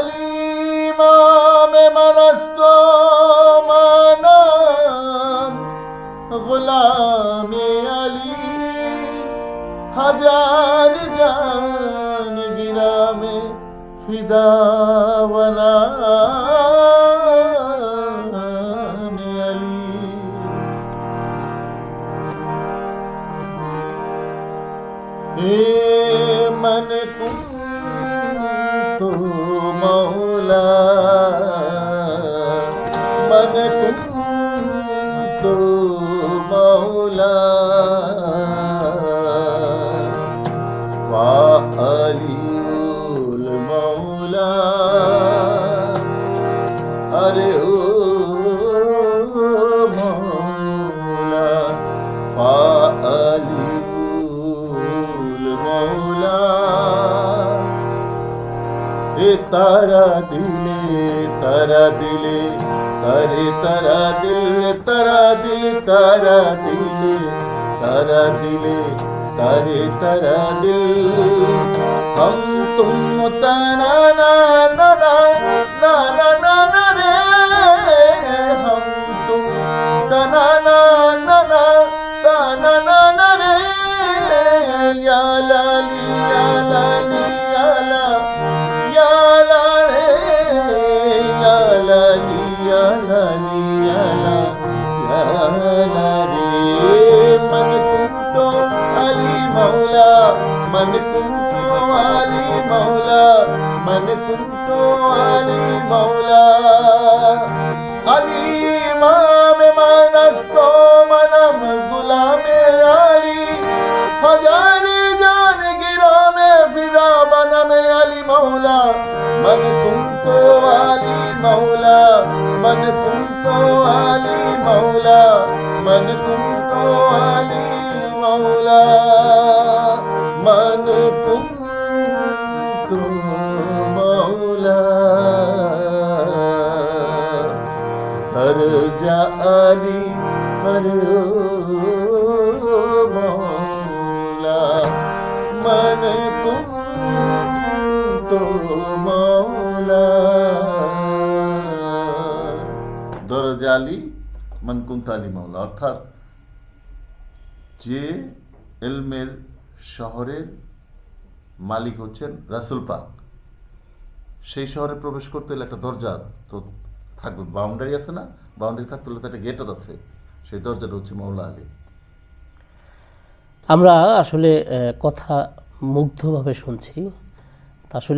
الإمام من استمنام غلام علي হাজার জান গিরামে ফিদাওয়ালা मन कुंभ ਮੌਲਾ। ਮਨ ਤੂੰ ਮੌਲਾ। ਫਾਲੀਉਲ ਮੌਲਾ। ਅਰੇ ਹੋ এ তারা দিলে তারা দিলে তারে তারা দিলে তারা দিলে তারা দিলে তারা দিলে তারে তারা দিল হম তুম তারা না না না मन कुम तो अली मौला मन कुम तो अली मौला मन कुम तो अली मौला अली मामे मानस्तो मनम गुलामे अली हजारी जान गिराने फिदा बनमे अली मौला मन तुम तो अली मौला। मन तुम तो अली मौला मन तुम तो अली मौला मन तुम तो मौला दर्जा अली पर मौला मन तुम तो मौला দরজা আলী মানকুন্ত আলী মাওলা অর্থাৎ যে এলমের শহরের মালিক হচ্ছেন রাসুল পাক। সেই শহরে প্রবেশ করতে হলে একটা দরজা তো থাকবে। বাউন্ডারি আছে না? বাউন্ডারি থাকতে হলে তো একটা গেট আছে। সেই দরজাটা হচ্ছে মৌলা আলী। আমরা আসলে কথা মুগ্ধভাবে শুনছি। আসলে